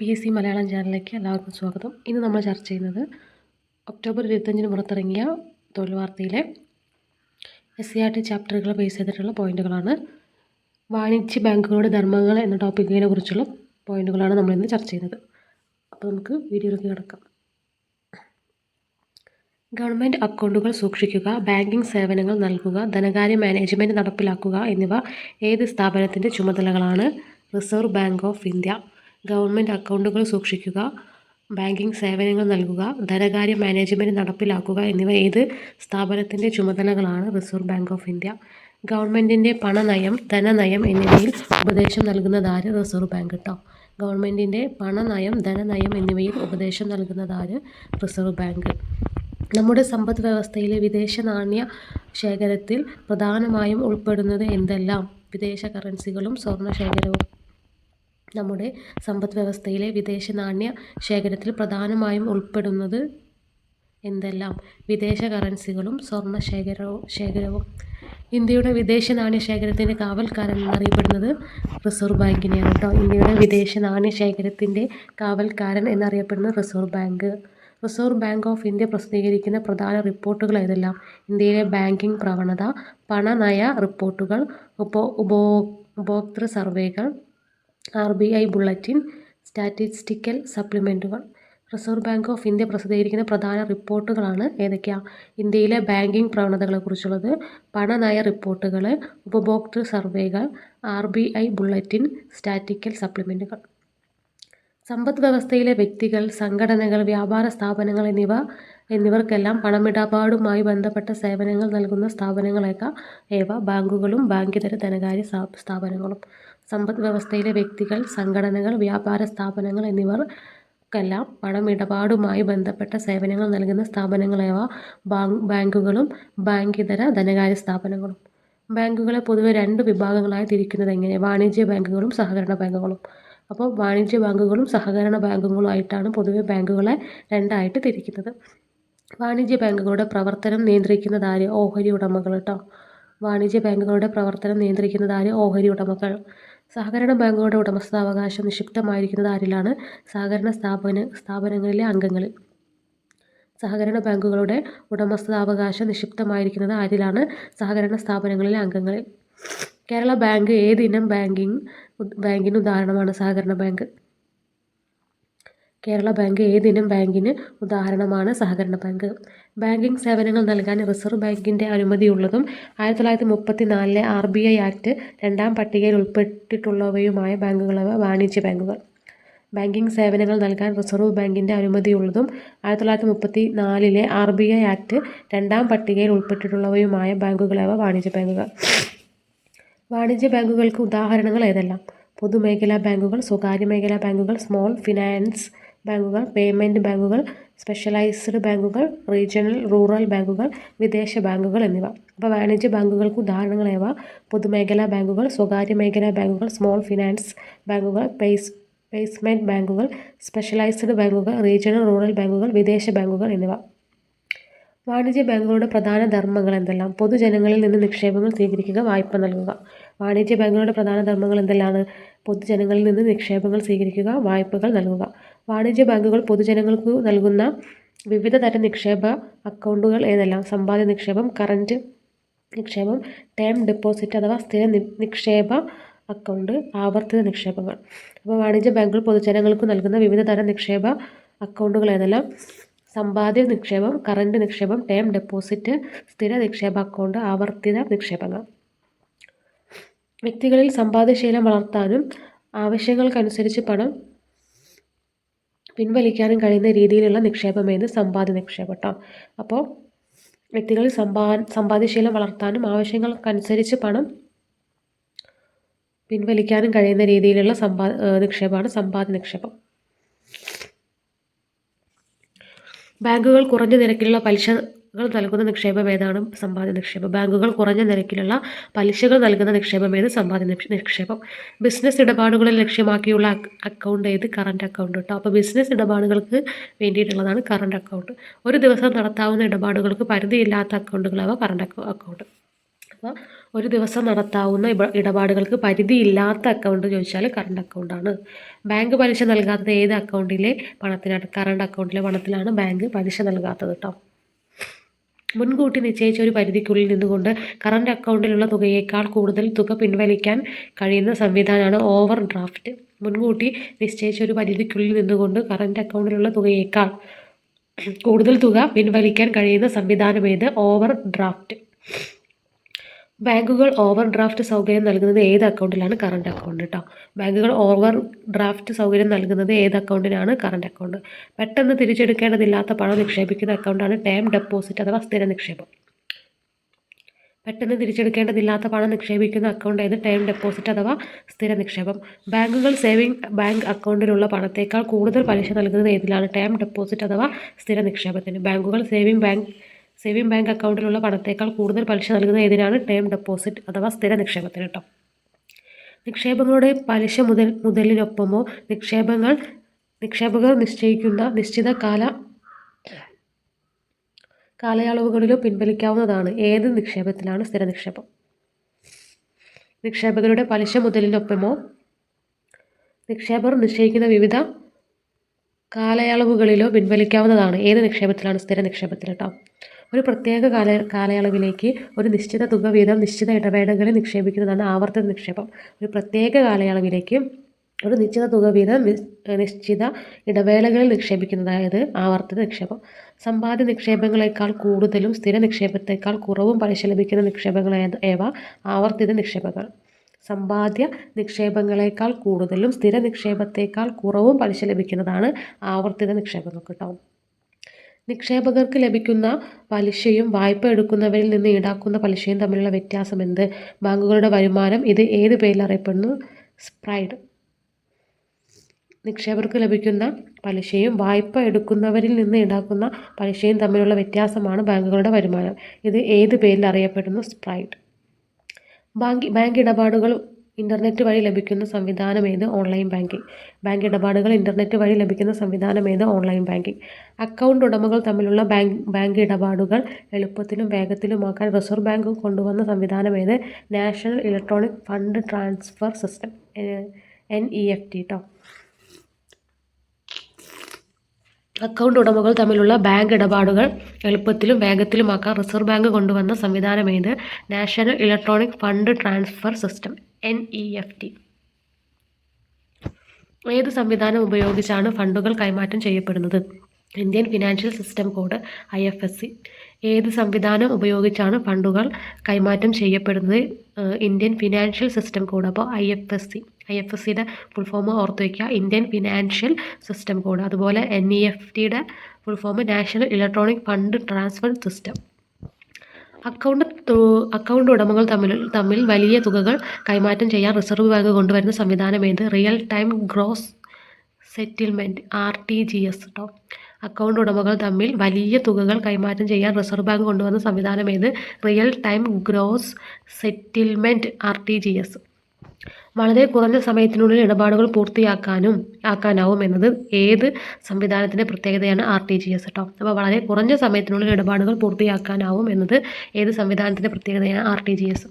P S C Malayalam ചാനലിലേക്ക് എല്ലാവർക്കും സ്വാഗതം. ഇന്ന് നമ്മൾ ചർച്ച ചെയ്യുന്നത് ഒക്ടോബർ ഇരുപത്തഞ്ചിന് പുറത്തിറങ്ങിയ തൊഴിൽ വാർത്തയിലെ എസ് സി ആർ ടി ചാപ്റ്ററുകൾ ബേസ് ചെയ്തിട്ടുള്ള പോയിന്റുകളാണ്. വാണിജ്യ ബാങ്കുകളുടെ ധർമ്മങ്ങൾ എന്ന ടോപ്പിക്കിനെ കുറിച്ചുള്ള പോയിന്റുകളാണ് നമ്മൾ ഇന്ന് ചർച്ച ചെയ്യുന്നത്. അപ്പോൾ നമുക്ക് വീഡിയോയിലേക്ക് കിടക്കാം. ഗവൺമെന്റ് അക്കൗണ്ടുകൾ സൂക്ഷിക്കുക ബാങ്കിംഗ് സേവനങ്ങൾ നൽകുക ധനകാര്യ മാനേജ്മെന്റ് നടപ്പിലാക്കുക എന്നിവ ഏത് സ്ഥാപനത്തിന്റെ ചുമതലകളാണ്? Reserve Bank of India. Government അക്കൗണ്ടുകൾ സൂക്ഷിക്കുക ബാങ്കിംഗ് സേവനങ്ങൾ നൽകുക ധനകാര്യ മാനേജ്മെന്റ് നടപ്പിലാക്കുക എന്നിവ ഏത് സ്ഥാപനത്തിന്റെ ചുമതലകളാണ്? Reserve bank of India. ഗവൺമെന്റിന്റെ പണനയം ധനനയം എന്നിവയിൽ ഉപദേശം നൽകുന്നതാര്? റിസർവ് ബാങ്ക് കേട്ടോ ഗവൺമെന്റിന്റെ പണനയം ധനനയം എന്നിവയിൽ ഉപദേശം നൽകുന്നതാര്? Reserve bank. നമ്മുടെ സമ്പദ് വ്യവസ്ഥയിലെ വിദേശ നാണ്യ ശേഖരത്തിൽ പ്രധാനമായും ഉൾപ്പെടുന്നത് എന്തെല്ലാം? വിദേശ കറൻസികളും സ്വർണ ശേഖരവും. നമ്മുടെ സമ്പദ് വ്യവസ്ഥയിലെ വിദേശ നാണ്യ ശേഖരത്തിൽ പ്രധാനമായും ഉൾപ്പെടുന്നത് എന്തെല്ലാം? വിദേശ കറൻസികളും സ്വർണ ശേഖരവും ശേഖരവും. ഇന്ത്യയുടെ വിദേശ നാണ്യ ശേഖരത്തിന്റെ കാവൽക്കാരൻ എന്നറിയപ്പെടുന്നത് റിസർവ് ബാങ്കിനെയാണ് കേട്ടോ. ഇന്ത്യയുടെ വിദേശ നാണ്യ ശേഖരത്തിന്റെ കാവൽക്കാരൻ എന്നറിയപ്പെടുന്നത് reserve bank. Reserve bank of India പ്രസിദ്ധീകരിക്കുന്ന പ്രധാന റിപ്പോർട്ടുകൾ ഏതെല്ലാം? ഇന്ത്യയിലെ ബാങ്കിംഗ് പ്രവണത പണനയ റിപ്പോർട്ടുകൾ ഉപോ ഉപോ ഉപഭോക്തൃ സർവേകൾ R B I bulletin statistical സപ്ലിമെന്റുകൾ reserve bank of India പ്രസിദ്ധീകരിക്കുന്ന പ്രധാന റിപ്പോർട്ടുകളാണ് ഏതൊക്കെയാണ് ഇന്ത്യയിലെ ബാങ്കിംഗ് പ്രവണതകളെക്കുറിച്ചുള്ളത് പണനയ റിപ്പോർട്ടുകൾ ഉപഭോക്തൃ സർവേകൾ R B I bulletin statistical സപ്ലിമെന്റുകൾ സമ്പദ് വ്യവസ്ഥയിലെ വ്യക്തികൾ സംഘടനകൾ വ്യാപാര സ്ഥാപനങ്ങൾ എന്നിവ എന്നിവർക്കെല്ലാം പണമിടപാടുമായി ബന്ധപ്പെട്ട സേവനങ്ങൾ നൽകുന്ന സ്ഥാപനങ്ങളേക്കാം. ഏവ? ബാങ്കുകളും ബാങ്കിതര ധനകാര്യ സ്ഥാപനങ്ങളും. സമ്പദ് വ്യവസ്ഥയിലെ വ്യക്തികൾ സംഘടനകൾ വ്യാപാര സ്ഥാപനങ്ങൾ എന്നിവർക്കെല്ലാം പണമിടപാടുമായി ബന്ധപ്പെട്ട സേവനങ്ങൾ നൽകുന്ന സ്ഥാപനങ്ങളേവ ബാങ്കുകളും ബാങ്കിതര ധനകാര്യ സ്ഥാപനങ്ങളും. ബാങ്കുകളെ പൊതുവെ രണ്ട് വിഭാഗങ്ങളായി തിരിക്കുന്നത് എങ്ങനെ? വാണിജ്യ ബാങ്കുകളും സഹകരണ ബാങ്കുകളും. അപ്പോൾ വാണിജ്യ ബാങ്കുകളും സഹകരണ ബാങ്കുകളുമായിട്ടാണ് പൊതുവെ ബാങ്കുകളെ രണ്ടായിട്ട് തിരിക്കുന്നത്. വാണിജ്യ ബാങ്കുകളുടെ പ്രവർത്തനം നിയന്ത്രിക്കുന്നത് ഓഹരി ഉടമകൾ കേട്ടോ വാണിജ്യ ബാങ്കുകളുടെ പ്രവർത്തനം നിയന്ത്രിക്കുന്നത് ഓഹരി ഉടമകൾ. സഹകരണ ബാങ്കുകളുടെ ഉടമസ്ഥാവകാശം നിക്ഷിപ്തമായിരിക്കുന്നത് ആരിലാണ്? സഹകരണ സ്ഥാപന സ്ഥാപനങ്ങളിലെ അംഗങ്ങളിൽ സഹകരണ ബാങ്കുകളുടെ ഉടമസ്ഥാവകാശം നിക്ഷിപ്തമായിരിക്കുന്നത് ആരിലാണ്? സഹകരണ സ്ഥാപനങ്ങളിലെ അംഗങ്ങളിൽ കേരള ബാങ്ക് ഏതിനം ബാങ്കിങ് ബാങ്കിന് ഉദാഹരണമാണ് സഹകരണ ബാങ്ക്? കേരള ബാങ്ക് ഏതിനം ബാങ്കിന് ഉദാഹരണമാണ് സഹകരണ ബാങ്ക്? ബാങ്കിംഗ് സേവനങ്ങൾ നൽകാൻ റിസർവ് ബാങ്കിന്റെ അനുമതിയുള്ളതും ആയിരത്തി തൊള്ളായിരത്തി മുപ്പത്തി നാലിലെ ആർ ബി ഐ ആക്ട് രണ്ടാം പട്ടികയിൽ ഉൾപ്പെട്ടിട്ടുള്ളവയുമായ ബാങ്കുകളവ വാണിജ്യ ബാങ്കുകൾ. ബാങ്കിംഗ് സേവനങ്ങൾ നൽകാൻ റിസർവ് ബാങ്കിന്റെ അനുമതിയുള്ളതും ആയിരത്തി തൊള്ളായിരത്തി മുപ്പത്തി നാലിലെ ആർ ബി ഐ ആക്ട് രണ്ടാം പട്ടികയിൽ ഉൾപ്പെട്ടിട്ടുള്ളവയുമായ ബാങ്കുകളവ വാണിജ്യ ബാങ്കുകൾ. വാണിജ്യ ബാങ്കുകൾക്ക് ഉദാഹരണങ്ങൾ ഏതെല്ലാം? പൊതുമേഖലാ ബാങ്കുകൾ സ്വകാര്യ മേഖലാ ബാങ്കുകൾ സ്മോൾ ഫിനാൻസ് ബാങ്കുകൾ പേയ്മെന്റ് ബാങ്കുകൾ സ്പെഷ്യലൈസ്ഡ് ബാങ്കുകൾ റീജിയണൽ റൂറൽ ബാങ്കുകൾ വിദേശ ബാങ്കുകൾ എന്നിവ. അപ്പോൾ വാണിജ്യ ബാങ്കുകൾക്ക് ഉദാഹരണങ്ങളേവ. പൊതുമേഖലാ ബാങ്കുകൾ സ്വകാര്യ മേഖലാ ബാങ്കുകൾ സ്മോൾ ഫിനാൻസ് ബാങ്കുകൾ പേസ് പേസ്മെന്റ് ബാങ്കുകൾ സ്പെഷ്യലൈസ്ഡ് ബാങ്കുകൾ റീജിയണൽ റൂറൽ ബാങ്കുകൾ വിദേശ ബാങ്കുകൾ എന്നിവ. വാണിജ്യ ബാങ്കുകളുടെ പ്രധാന ധർമ്മങ്ങൾ എന്തെല്ലാം? പൊതുജനങ്ങളിൽ നിന്ന് നിക്ഷേപങ്ങൾ സ്വീകരിക്കുക വായ്പ നൽകുക. വാണിജ്യ ബാങ്കുകളുടെ പ്രധാന ധർമ്മങ്ങൾ എന്തെല്ലാമാണ് പൊതുജനങ്ങളിൽ നിന്ന് നിക്ഷേപങ്ങൾ സ്വീകരിക്കുക വായ്പകൾ നൽകുക. വാണിജ്യ ബാങ്കുകൾ പൊതുജനങ്ങൾക്ക് നൽകുന്ന വിവിധ തരം നിക്ഷേപ അക്കൗണ്ടുകൾ ഏതെല്ലാം? സമ്പാദ്യ നിക്ഷേപം കറന്റ് നിക്ഷേപം ടേം ഡെപ്പോസിറ്റ് അഥവാ സ്ഥിര നിക്ഷേപ അക്കൗണ്ട് ആവർത്തിത നിക്ഷേപങ്ങൾ. അപ്പോൾ വാണിജ്യ ബാങ്കുകൾ പൊതുജനങ്ങൾക്ക് നൽകുന്ന വിവിധ തരം നിക്ഷേപ അക്കൗണ്ടുകൾ ഏതെല്ലാം? സമ്പാദ്യ നിക്ഷേപം കറണ്ട് നിക്ഷേപം ടേം ഡെപ്പോസിറ്റ് സ്ഥിര നിക്ഷേപ അക്കൗണ്ട് ആവർത്തിത നിക്ഷേപങ്ങൾ. വ്യക്തികളിൽ സമ്പാദ്യശീലം വളർത്താനും ആവശ്യങ്ങൾക്കനുസരിച്ച് പണം പിൻവലിക്കാനും കഴിയുന്ന രീതിയിലുള്ള നിക്ഷേപമേന്ന് സമ്പാദ്യ നിക്ഷേപം കേട്ടോ അപ്പോൾ വ്യക്തികളിൽ സമ്പാ സമ്പാദ്യശീലം വളർത്താനും ആവശ്യങ്ങൾക്കനുസരിച്ച് പണം പിൻവലിക്കാനും കഴിയുന്ന രീതിയിലുള്ള സമ്പാ നിക്ഷേപമാണ് സമ്പാദ്യ നിക്ഷേപം. ബാങ്കുകൾ കുറഞ്ഞ നിരക്കിലുള്ള പലിശകൾ നൽകുന്ന നിക്ഷേപം ഏതാണ്? സമ്പാദ്യ നിക്ഷേപം. ബാങ്കുകൾ കുറഞ്ഞ നിരക്കിലുള്ള പലിശകൾ നൽകുന്ന നിക്ഷേപം ഏത്? സമ്പാദ്യ നിക്ഷേപം. ബിസിനസ് ഇടപാടുകളിൽ ലക്ഷ്യമാക്കിയുള്ള അക്കൗണ്ട് ഏത്? കറണ്ട് അക്കൗണ്ട് കേട്ടോ അപ്പോൾ ബിസിനസ് ഇടപാടുകൾക്ക് വേണ്ടിയിട്ടുള്ളതാണ് കറണ്ട് അക്കൗണ്ട് ഒരു ദിവസം നടത്താവുന്ന ഇടപാടുകൾക്ക് പരിധിയില്ലാത്ത അക്കൗണ്ടുകളാവ കറണ്ട് അക്കൗണ്ട് അപ്പോൾ ഒരു ദിവസം നടത്താവുന്ന ഇടപാടുകൾക്ക് പരിധിയില്ലാത്ത അക്കൗണ്ട് ചോദിച്ചാൽ കറണ്ട് അക്കൗണ്ടാണ് ബാങ്ക് പലിശ നൽകാത്തത് ഏത് അക്കൗണ്ടിലെ പണത്തിനാണ്. കറണ്ട് അക്കൗണ്ടിലെ പണത്തിലാണ് ബാങ്ക് പലിശ നൽകാത്തത് കേട്ടോ മുൻകൂട്ടി നിശ്ചയിച്ച ഒരു പരിധിക്കുള്ളിൽ നിന്നുകൊണ്ട് കറണ്ട് അക്കൗണ്ടിലുള്ള തുകയേക്കാൾ കൂടുതൽ തുക പിൻവലിക്കാൻ കഴിയുന്ന സംവിധാനമാണ് ഓവർ ഡ്രാഫ്റ്റ് മുൻകൂട്ടി നിശ്ചയിച്ച ഒരു പരിധിക്കുള്ളിൽ നിന്നുകൊണ്ട് കറണ്ട് അക്കൗണ്ടിലുള്ള തുകയേക്കാൾ കൂടുതൽ തുക പിൻവലിക്കാൻ കഴിയുന്ന സംവിധാനമേത് ഓവർ ഡ്രാഫ്റ്റ് ബാങ്കുകൾ ഓവർ ഡ്രാഫ്റ്റ് സൗകര്യം നൽകുന്നത് ഏത് അക്കൗണ്ടിലാണ് കറണ്ട് അക്കൗണ്ട് കേട്ടോ ബാങ്കുകൾ ഓവർ ഡ്രാഫ്റ്റ് സൗകര്യം നൽകുന്നത് ഏത് അക്കൗണ്ടിനാണ് കറണ്ട് അക്കൗണ്ട് പെട്ടെന്ന് തിരിച്ചെടുക്കേണ്ടതില്ലാത്ത പണം നിക്ഷേപിക്കുന്ന അക്കൗണ്ടാണ് ടേം ഡെപ്പോസിറ്റ് അഥവാ സ്ഥിര നിക്ഷേപം. പെട്ടെന്ന് തിരിച്ചെടുക്കേണ്ടതില്ലാത്ത പണം നിക്ഷേപിക്കുന്ന അക്കൗണ്ട് ഏത്? ടൈം ഡെപ്പോസിറ്റ് അഥവാ സ്ഥിര നിക്ഷേപം. ബാങ്കുകൾ സേവിംഗ് ബാങ്ക് അക്കൗണ്ടിലുള്ള പണത്തേക്കാൾ കൂടുതൽ പലിശ നൽകുന്നത് ഏതിലാണ്? ടൈം ഡെപ്പോസിറ്റ് അഥവാ സ്ഥിര നിക്ഷേപത്തിന്. ബാങ്കുകൾ സേവിംഗ് ബാങ്ക് സേവിംഗ് ബാങ്ക് അക്കൗണ്ടിലുള്ള പണത്തേക്കാൾ കൂടുതൽ പലിശ നൽകുന്ന ഏതിനാണ് ടേം ഡെപ്പോസിറ്റ് അഥവാ സ്ഥിര നിക്ഷേപത്തിന് കേട്ടോ നിക്ഷേപങ്ങളുടെ പലിശ മുതൽ മുതലിനൊപ്പമോ നിക്ഷേപങ്ങൾ നിക്ഷേപകർ നിശ്ചയിക്കുന്ന നിശ്ചിത കാല കാലയളവുകളിലോ പിൻവലിക്കാവുന്നതാണ്. ഏത് നിക്ഷേപത്തിലാണ് സ്ഥിര നിക്ഷേപം? നിക്ഷേപകരുടെ പലിശ മുതലിനൊപ്പമോ നിക്ഷേപർ നിശ്ചയിക്കുന്ന വിവിധ കാലയളവുകളിലോ പിൻവലിക്കാവുന്നതാണ്. ഏത് നിക്ഷേപത്തിലാണ് സ്ഥിര നിക്ഷേപത്തിൽ കേട്ടോ ഒരു പ്രത്യേക കാല കാലയളവിലേക്ക് ഒരു നിശ്ചിത തുക വീതം നിശ്ചിത ഇടവേളകളിൽ നിക്ഷേപിക്കുന്നതാണ് ആവർത്തന നിക്ഷേപം. ഒരു പ്രത്യേക കാലയളവിലേക്ക് ഒരു നിശ്ചിത തുക വീതം നിശ്ചിത ഇടവേളകളിൽ നിക്ഷേപിക്കുന്നതായത് ആവർത്തന നിക്ഷേപം. സമ്പാദ്യ നിക്ഷേപങ്ങളെക്കാൾ കൂടുതലും സ്ഥിര നിക്ഷേപത്തേക്കാൾ കുറവും പലിശ ലഭിക്കുന്ന നിക്ഷേപങ്ങൾ ഏവ? ആവർത്തിത നിക്ഷേപങ്ങൾ. സമ്പാദ്യ നിക്ഷേപങ്ങളെക്കാൾ കൂടുതലും സ്ഥിര നിക്ഷേപത്തേക്കാൾ കുറവും പലിശ ലഭിക്കുന്നതാണ് ആവർത്തിത നിക്ഷേപങ്ങൾ കേട്ടോ. നിക്ഷേപകർക്ക് ലഭിക്കുന്ന പലിശയും വായ്പ എടുക്കുന്നവരിൽ നിന്ന് ഈടാക്കുന്ന പലിശയും തമ്മിലുള്ള വ്യത്യാസം എന്ത് ബാങ്കുകളുടെ വരുമാനം ഇത് ഏത് പേരിൽ അറിയപ്പെടുന്നു? സ്പ്രൈഡ്. നിക്ഷേപകർക്ക് ലഭിക്കുന്ന പലിശയും വായ്പ എടുക്കുന്നവരിൽ നിന്ന് ഈടാക്കുന്ന പലിശയും തമ്മിലുള്ള വ്യത്യാസമാണ് ബാങ്കുകളുടെ വരുമാനം. ഇത് ഏത് പേരിൽ അറിയപ്പെടുന്നു? സ്പ്രൈഡ്. ബാങ്ക് ബാങ്ക് ഇടപാടുകൾ ഇന്റർനെറ്റ് വഴി ലഭിക്കുന്ന സംവിധാനമേത് ഓൺലൈൻ ബാങ്കിംഗ് ബാങ്ക് ഇടപാടുകൾ ഇന്റർനെറ്റ് വഴി ലഭിക്കുന്ന സംവിധാനമേത് ഓൺലൈൻ ബാങ്കിംഗ് അക്കൗണ്ട് ഉടമകൾ തമ്മിലുള്ള ബാങ്ക് ബാങ്ക് ഇടപാടുകൾ എളുപ്പത്തിലും വേഗത്തിലുമാക്കാൻ റിസർവ് ബാങ്ക് കൊണ്ടുവന്ന സംവിധാനമേത് national electronic fund transfer system N E F T കേട്ടോ അക്കൗണ്ട് ഉടമകൾ തമ്മിലുള്ള ബാങ്ക് ഇടപാടുകൾ എളുപ്പത്തിലും വേഗത്തിലുമാക്കാൻ റിസർവ് ബാങ്ക് കൊണ്ടുവന്ന സംവിധാനമേത്? National electronic fund transfer system N E F T ഏത് സംവിധാനം ഉപയോഗിച്ചാണ് ഫണ്ടുകൾ കൈമാറ്റം ചെയ്യപ്പെടുന്നത്? Indian financial system code I F S C. ഏത് സംവിധാനം ഉപയോഗിച്ചാണ് ഫണ്ടുകൾ കൈമാറ്റം ചെയ്യപ്പെടുന്നത്? ഇന്ത്യൻ ഫിനാൻഷ്യൽ സിസ്റ്റം കോഡ് അപ്പോൾ I F S C. I F S സിയുടെ ഫുൾ ഫോം ഓർത്ത് വയ്ക്കുക ഇന്ത്യൻ ഫിനാൻഷ്യൽ സിസ്റ്റം കോഡ് അതുപോലെ എൻ ഇ എഫ് ടിയുടെ full form national electronic fund transfer system account account ഉടമകൾ തമ്മിൽ തമ്മിൽ വലിയ തുകകൾ കൈമാറ്റം ചെയ്യാൻ റിസർവ് ബാങ്ക് കൊണ്ടുവരുന്ന സംവിധാനമേത് real time gross settlement R T G S കേട്ടോ അക്കൗണ്ട് ഉടമകൾ തമ്മിൽ വലിയ തുകകൾ കൈമാറ്റം ചെയ്യാൻ റിസർവ് ബാങ്ക് കൊണ്ടുവന്ന സംവിധാനമേത് real time gross settlement R T G S വളരെ കുറഞ്ഞ സമയത്തിനുള്ളിൽ ഇടപാടുകൾ പൂർത്തിയാക്കാനും ആക്കാനാവും എന്നത് ഏത് സംവിധാനത്തിന്റെ പ്രത്യേകതയാണ് ആർ ടി ജി എസ് കേട്ടോ അപ്പോൾ വളരെ കുറഞ്ഞ സമയത്തിനുള്ളിൽ ഇടപാടുകൾ പൂർത്തിയാക്കാനാവും എന്നത് ഏത് സംവിധാനത്തിന്റെ പ്രത്യേകതയാണ് ആർ ടി ജി എസ്.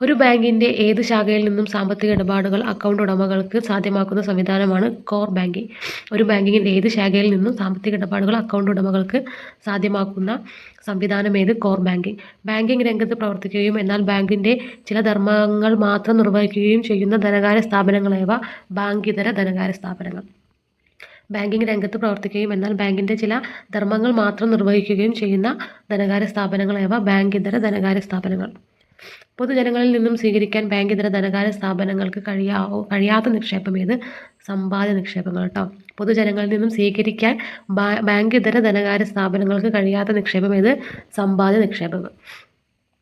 ഒരു ബാങ്കിന്റെ ഏത് ശാഖയിൽ നിന്നും സാമ്പത്തിക ഇടപാടുകൾ അക്കൗണ്ട് ഉടമകൾക്ക് സാധ്യമാക്കുന്ന സംവിധാനമാണ് കോർ ബാങ്കിങ്. ഒരു ബാങ്കിങ്ങിന്റെ ഏത് ശാഖയിൽ നിന്നും സാമ്പത്തിക ഇടപാടുകൾ അക്കൗണ്ട് ഉടമകൾക്ക് സാധ്യമാക്കുന്ന സംവിധാനം ഏത്? Core banking. ബാങ്കിങ് രംഗത്ത് പ്രവർത്തിക്കുകയും എന്നാൽ ബാങ്കിന്റെ ചില ധർമ്മങ്ങൾ മാത്രം നിർവഹിക്കുകയും ചെയ്യുന്ന ധനകാര്യ സ്ഥാപനങ്ങളേവ ബാങ്കിതര ധനകാര്യ സ്ഥാപനങ്ങൾ. ബാങ്കിംഗ് രംഗത്ത് പ്രവർത്തിക്കുകയും എന്നാൽ ബാങ്കിന്റെ ചില ധർമ്മങ്ങൾ മാത്രം നിർവഹിക്കുകയും ചെയ്യുന്ന ധനകാര്യ സ്ഥാപനങ്ങളേവ ബാങ്കിതര ധനകാര്യ സ്ഥാപനങ്ങൾ. പൊതുജനങ്ങളിൽ നിന്നും സ്വീകരിക്കാൻ ബാങ്കിതര ധനകാര്യ സ്ഥാപനങ്ങൾക്ക് കഴിയാവോ കഴിയാത്ത നിക്ഷേപം ഏത്? സമ്പാദ്യ നിക്ഷേപങ്ങൾ കേട്ടോ പൊതുജനങ്ങളിൽ നിന്നും സ്വീകരിക്കാൻ ബാ- ബാങ്കിതര ധനകാര്യ സ്ഥാപനങ്ങൾക്ക് കഴിയാത്ത നിക്ഷേപം ഏത്? സമ്പാദ്യ നിക്ഷേപങ്ങൾ.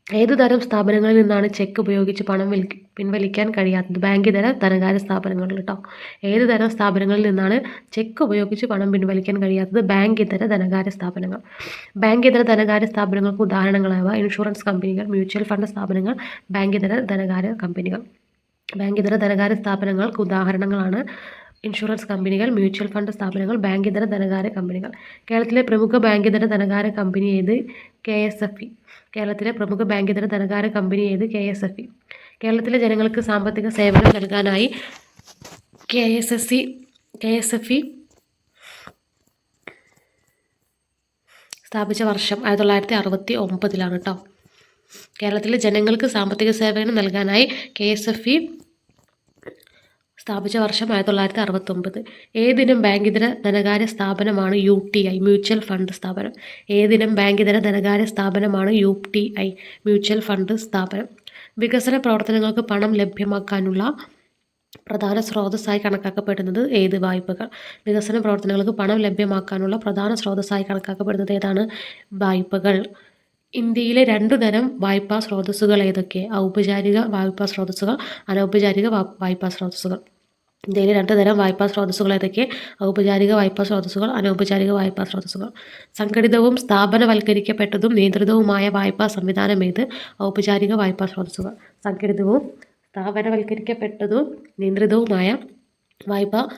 ഏത് തരം സ്ഥാപനങ്ങളിൽ നിന്നാണ് ചെക്ക് ഉപയോഗിച്ച് പണം വിൽ പിൻവലിക്കാൻ കഴിയാത്തത്? ബാങ്കിതര ധനകാര്യ സ്ഥാപനങ്ങളിൽ കേട്ടോ ഏത് തരം സ്ഥാപനങ്ങളിൽ നിന്നാണ് ചെക്ക് ഉപയോഗിച്ച് പണം പിൻവലിക്കാൻ കഴിയാത്തത്? ബാങ്കിതര ധനകാര്യ സ്ഥാപനങ്ങൾ. ബാങ്കിതര ധനകാര്യ സ്ഥാപനങ്ങൾക്ക് ഉദാഹരണങ്ങളാവ ഇൻഷുറൻസ് കമ്പനികൾ മ്യൂച്വൽ ഫണ്ട് സ്ഥാപനങ്ങൾ ബാങ്കിതര ധനകാര്യ കമ്പനികൾ. ബാങ്കിതര ധനകാര്യ സ്ഥാപനങ്ങൾക്ക് ഉദാഹരണങ്ങളാണ് ഇൻഷുറൻസ് കമ്പനികൾ മ്യൂച്വൽ ഫണ്ട് സ്ഥാപനങ്ങൾ ബാങ്കിതര ധനകാര്യ കമ്പനികൾ. കേരളത്തിലെ പ്രമുഖ ബാങ്കിതര ധനകാര്യ കമ്പനി ഏത്? K S F E. കേരളത്തിലെ പ്രമുഖ ബാങ്കിതര ധനകാര്യ കമ്പനി ഏത്? K S F E. കേരളത്തിലെ ജനങ്ങൾക്ക് സാമ്പത്തിക സേവനം നൽകാനായി K S S C K S F E സ്ഥാപിച്ച വർഷം ആയിരത്തി തൊള്ളായിരത്തി അറുപത്തി ഒമ്പതിലാണ് കേട്ടോ കേരളത്തിലെ ജനങ്ങൾക്ക് സാമ്പത്തിക സേവനം നൽകാനായി കെ എസ് എഫ് ഇ സ്ഥാപിച്ച വർഷം ആയിരത്തി തൊള്ളായിരത്തി അറുപത്തൊമ്പത് ഏതിനും ബാങ്കിതര ധനകാര്യ സ്ഥാപനമാണ് U T I mutual fund സ്ഥാപനം. ഏതിനും ബാങ്കിതര ധനകാര്യ സ്ഥാപനമാണ് U T I mutual fund സ്ഥാപനം. വികസന പ്രവർത്തനങ്ങൾക്ക് പണം ലഭ്യമാക്കാനുള്ള പ്രധാന സ്രോതസ്സായി കണക്കാക്കപ്പെടുന്നത് ഏത് വായ്പകൾ? വികസന പ്രവർത്തനങ്ങൾക്ക് പണം ലഭ്യമാക്കാനുള്ള പ്രധാന സ്രോതസ്സായി കണക്കാക്കപ്പെടുന്നത് ഏതാണ്? വായ്പകൾ. ഇന്ത്യയിലെ രണ്ടു തരം വായ്പാ സ്രോതസ്സുകൾ ഏതൊക്കെ? ഔപചാരിക വായ്പാ സ്രോതസ്സുകൾ അനൗപചാരിക വായ്പാ സ്രോതസ്സുകൾ. ഇന്ത്യയിലെ രണ്ട് തരം വായ്പാ സ്രോതസ്സുകൾ ഏതൊക്കെ? ഔപചാരിക വായ്പാ സ്രോതസ്സുകൾ അനൗപചാരിക വായ്പാ സ്രോതസ്സുകൾ. സംഘടിതവും സ്ഥാപനവൽക്കരിക്കപ്പെട്ടതും നിയന്ത്രിതവുമായ വായ്പാ സംവിധാനം ഏത്? ഔപചാരിക വായ്പാ സ്രോതസ്സുകൾ. സംഘടിതവും സ്ഥാപനവൽക്കരിക്കപ്പെട്ടതും നിയന്ത്രിതവുമായ വായ്പാ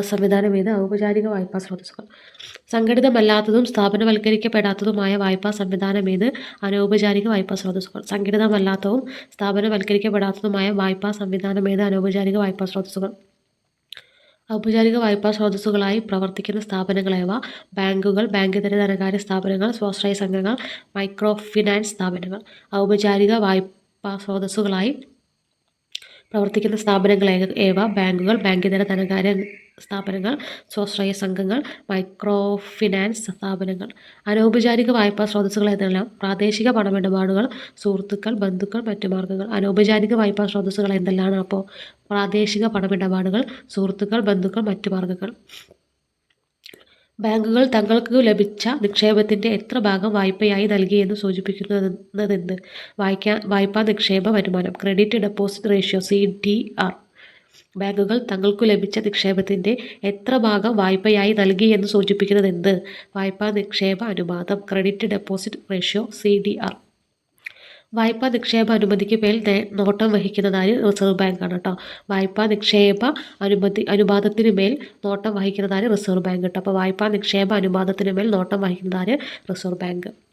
സംവിധാനം ഏത്? ഔപചാരിക വായ്പാ സ്രോതസ്സുകൾ. സംഘടിതമല്ലാത്തതും സ്ഥാപനവൽക്കരിക്കപ്പെടാത്തതുമായ വായ്പാ സംവിധാനം ഏത്? അനൗപചാരിക വായ്പാ സ്രോതസ്സുകൾ. സംഘടിതമല്ലാത്തതും സ്ഥാപനവൽക്കരിക്കപ്പെടാത്തതുമായ വായ്പാ സംവിധാനം ഏത്? അനൗപചാരിക വായ്പാ സ്രോതസ്സുകൾ. ഔപചാരിക വായ്പാ സ്രോതസ്സുകളായി പ്രവർത്തിക്കുന്ന സ്ഥാപനങ്ങളേവ ബാങ്കുകൾ ബാങ്കിതര ധനകാര്യ സ്ഥാപനങ്ങൾ സ്വാശ്രയ സംഘങ്ങൾ മൈക്രോ ഫിനാൻസ് സ്ഥാപനങ്ങൾ. ഔപചാരിക വായ്പാ സ്രോതസ്സുകളായി പ്രവർത്തിക്കുന്ന സ്ഥാപനങ്ങളേവ ബാങ്കുകൾ ബാങ്കിതര ധനകാര്യ സ്ഥാപനങ്ങൾ സ്വാശ്രയ സംഘങ്ങൾ മൈക്രോ ഫിനാൻസ് സ്ഥാപനങ്ങൾ അനൗപചാരിക വായ്പാ സ്രോതസ്സുകൾ എന്തെല്ലാം പ്രാദേശിക പണമിടപാടുകൾ സുഹൃത്തുക്കൾ ബന്ധുക്കൾ മറ്റു മാർഗങ്ങൾ അനൗപചാരിക വായ്പാ സ്രോതസ്സുകൾ എന്തെല്ലാം അപ്പോൾ പ്രാദേശിക പണമിടപാടുകൾ സുഹൃത്തുക്കൾ ബന്ധുക്കൾ മറ്റു മാർഗങ്ങൾ ബാങ്കുകൾ തങ്ങൾക്ക് ലഭിച്ച നിക്ഷേപത്തിന്റെ എത്ര ഭാഗം വായ്പയായി നൽകിയെന്ന് സൂചിപ്പിക്കുന്നതെന്ത്? വായിക്കാൻ വായ്പാ നിക്ഷേപ വരുമാനം credit deposit ratio C D R. ബാങ്കുകൾ തങ്ങൾക്കു ലഭിച്ച നിക്ഷേപത്തിന്റെ എത്ര ഭാഗം വായ്പയായി നൽകി എന്ന് സൂചിപ്പിക്കുന്നത് എന്ത് വായ്പാ നിക്ഷേപ അനുപാതം credit deposit ratio C D R. വായ്പാ നിക്ഷേപ അനുമതിക്ക് മേൽ നോട്ടം വഹിക്കുന്നതായി റിസർവ് ബാങ്കാണ് കേട്ടോ. വായ്പാ നിക്ഷേപ അനുമതി അനുപാതത്തിന് മേൽ നോട്ടം വഹിക്കുന്നതായി റിസർവ് ബാങ്ക് കേട്ടോ. അപ്പോൾ വായ്പാ നിക്ഷേപ അനുപാതത്തിന് മേൽ നോട്ടം വഹിക്കുന്നതായി റിസർവ് ബാങ്ക്.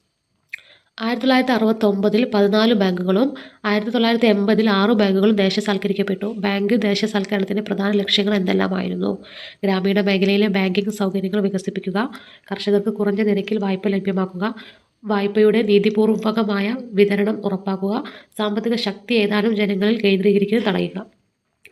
ആയിരത്തി തൊള്ളായിരത്തി അറുപത്തൊമ്പതിൽ പതിനാല് ബാങ്കുകളും ആയിരത്തി തൊള്ളായിരത്തി എൺപതിൽ ആറ് ബാങ്കുകളും ദേശസാൽക്കരിക്കപ്പെട്ടു. ബാങ്ക് ദേശസാൽക്കരണത്തിന്റെ പ്രധാന ലക്ഷ്യങ്ങൾ എന്തെല്ലാമായിരുന്നു? ഗ്രാമീണ മേഖലയിലെ ബാങ്കിംഗ് സൗകര്യങ്ങൾ വികസിപ്പിക്കുക കർഷകർക്ക് കുറഞ്ഞ നിരക്കിൽ വായ്പ ലഭ്യമാക്കുക വായ്പയുടെ നീതിപൂർവകമായ വിതരണം ഉറപ്പാക്കുക സാമ്പത്തിക ശക്തി ഏതാനും ജനങ്ങളിൽ കേന്ദ്രീകരിക്കുന്നത് തടയുക.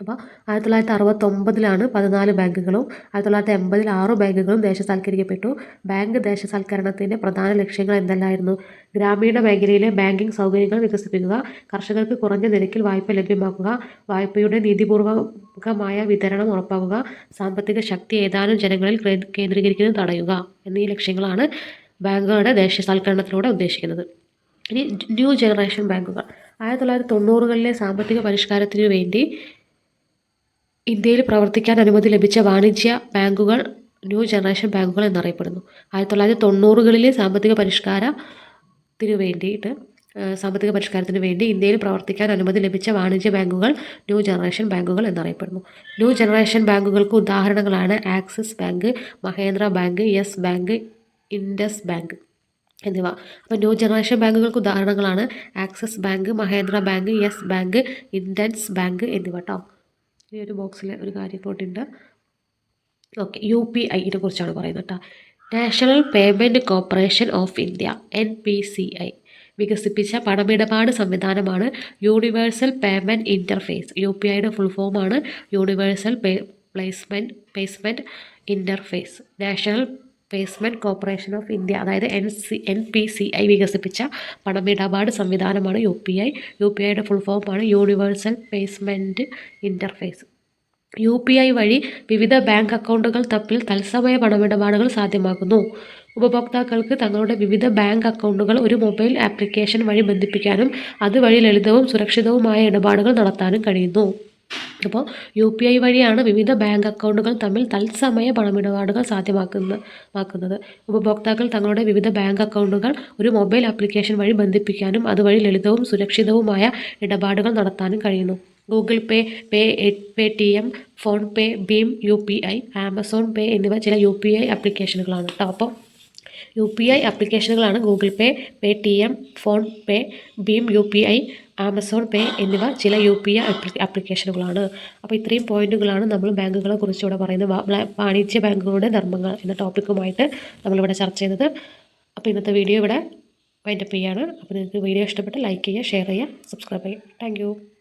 അപ്പോൾ ആയിരത്തി തൊള്ളായിരത്തി അറുപത്തൊമ്പതിലാണ് പതിനാല് ബാങ്കുകളും ആയിരത്തി തൊള്ളായിരത്തി എൺപതിൽ ആറ് ബാങ്കുകളും ദേശസാൽക്കരിക്കപ്പെട്ടു. ബാങ്ക് ദേശസാൽക്കരണത്തിന്റെ പ്രധാന ലക്ഷ്യങ്ങൾ എന്തെല്ലാമായിരുന്നു ഗ്രാമീണ മേഖലയിലെ ബാങ്കിംഗ് സൗകര്യങ്ങൾ വികസിപ്പിക്കുക കർഷകർക്ക് കുറഞ്ഞ നിരക്കിൽ വായ്പ ലഭ്യമാക്കുക വായ്പയുടെ നീതിപൂർവകമായ വിതരണം ഉറപ്പാക്കുക സാമ്പത്തിക ശക്തി ഏതാനും ജനങ്ങളിൽ കേന്ദ്രീകരിക്കുന്നത് തടയുക എന്നീ ലക്ഷ്യങ്ങളാണ് ബാങ്കുകളുടെ ദേശസാൽക്കരണത്തിലൂടെ ഉദ്ദേശിക്കുന്നത്. ഇനി ന്യൂ ജനറേഷൻ ബാങ്കുകൾ. ആയിരത്തി തൊള്ളായിരത്തി തൊണ്ണൂറുകളിലെ സാമ്പത്തിക പരിഷ്കാരത്തിനു വേണ്ടി ഇന്ത്യയിൽ പ്രവർത്തിക്കാൻ അനുമതി ലഭിച്ച വാണിജ്യ ബാങ്കുകൾ ന്യൂ ജനറേഷൻ ബാങ്കുകൾ എന്നറിയപ്പെടുന്നു. ആയിരത്തി തൊള്ളായിരത്തി തൊണ്ണൂറുകളിലെ സാമ്പത്തിക പരിഷ്കാരത്തിന് വേണ്ടിയിട്ട് സാമ്പത്തിക പരിഷ്കാരത്തിന് വേണ്ടി ഇന്ത്യയിൽ പ്രവർത്തിക്കാൻ അനുമതി ലഭിച്ച വാണിജ്യ ബാങ്കുകൾ ന്യൂ ജനറേഷൻ ബാങ്കുകൾ എന്നറിയപ്പെടുന്നു. ന്യൂ ജനറേഷൻ ബാങ്കുകൾക്ക് ഉദാഹരണങ്ങളാണ് Axis bank Mahindra bank yes bank Indus bank എന്നിവ. അപ്പോൾ ന്യൂ ജനറേഷൻ ബാങ്കുകൾക്ക് ഉദാഹരണങ്ങളാണ് Axis bank Mahindra bank yes bank Indus bank എന്നിവ കേട്ടോ ഈ ഒരു ബോക്സിൽ ഒരു കാര്യം പോയിട്ടുണ്ട് ഓക്കെ യു പി ഐനെ കുറിച്ചാണ് പറയുന്നത് കേട്ടോ national payment corporation of India N P C I വികസിപ്പിച്ച പണമിടപാട് സംവിധാനമാണ് universal payment interface U P ഐയുടെ ഫുൾ ഫോമാണ് universal pay placement placement interface national payment corporation of India അതായത് N C N P C I വികസിപ്പിച്ച പണമിടപാട് സംവിധാനമാണ് U P I U P ഐയുടെ ഫുൾ ഫോമാണ് universal payment interface U P I വഴി വിവിധ ബാങ്ക് അക്കൗണ്ടുകൾ തമ്മിൽ തത്സമയ പണമിടപാടുകൾ സാധ്യമാക്കുന്നു. ഉപഭോക്താക്കൾക്ക് തങ്ങളുടെ വിവിധ ബാങ്ക് അക്കൗണ്ടുകൾ ഒരു മൊബൈൽ ആപ്ലിക്കേഷൻ വഴി ബന്ധിപ്പിക്കാനും അതുവഴി ലളിതവും സുരക്ഷിതവുമായ ഇടപാടുകൾ നടത്താനും കഴിയുന്നു. അപ്പോൾ യു പി ഐ വഴിയാണ് വിവിധ ബാങ്ക് അക്കൗണ്ടുകൾ തമ്മിൽ തത്സമയ പണമിടപാടുകൾ സാധ്യമാക്കുന്നത് ഉപഭോക്താക്കൾ തങ്ങളുടെ വിവിധ ബാങ്ക് അക്കൗണ്ടുകൾ ഒരു മൊബൈൽ ആപ്ലിക്കേഷൻ വഴി ബന്ധിപ്പിക്കാനും അതുവഴി ലളിതവും സുരക്ഷിതവുമായ ഇടപാടുകൾ നടത്താനും കഴിയുന്നു. Google pay pay Paytm PhonePe Bhim U P I Amazon pay എന്നിവ ചില യു പി ഐ ആപ്ലിക്കേഷനുകളാണ്. കേട്ടോ അപ്പോൾ യു പി ഐ ആപ്ലിക്കേഷനുകളാണ് Google pay Paytm PhonePe Bhim U P I Amazon pay എന്നിവ ചില യു പി ഐ ആപ്ലിക്കേഷനുകളാണ്. അപ്പോൾ ഇത്രയും പോയിന്റുകളാണ് നമ്മൾ ബാങ്കുകളെ കുറിച്ച് ഇവിടെ പറയുന്നത്. വാണിജ്യ ബാങ്കുകളുടെ ധർമ്മങ്ങൾ എന്ന ടോപ്പിക്കുമായിട്ട് നമ്മളിവിടെ ചർച്ച ചെയ്തത് അപ്പോൾ ഇന്നത്തെ വീഡിയോ ഇവിടെ വൈൻഡപ്പ് ചെയ്യാണ് അപ്പോൾ നിങ്ങൾക്ക് വീഡിയോ ഇഷ്ടപ്പെട്ട് ലൈക്ക് ചെയ്യുക ഷെയർ ചെയ്യുക സബ്സ്ക്രൈബ് ചെയ്യുക. താങ്ക്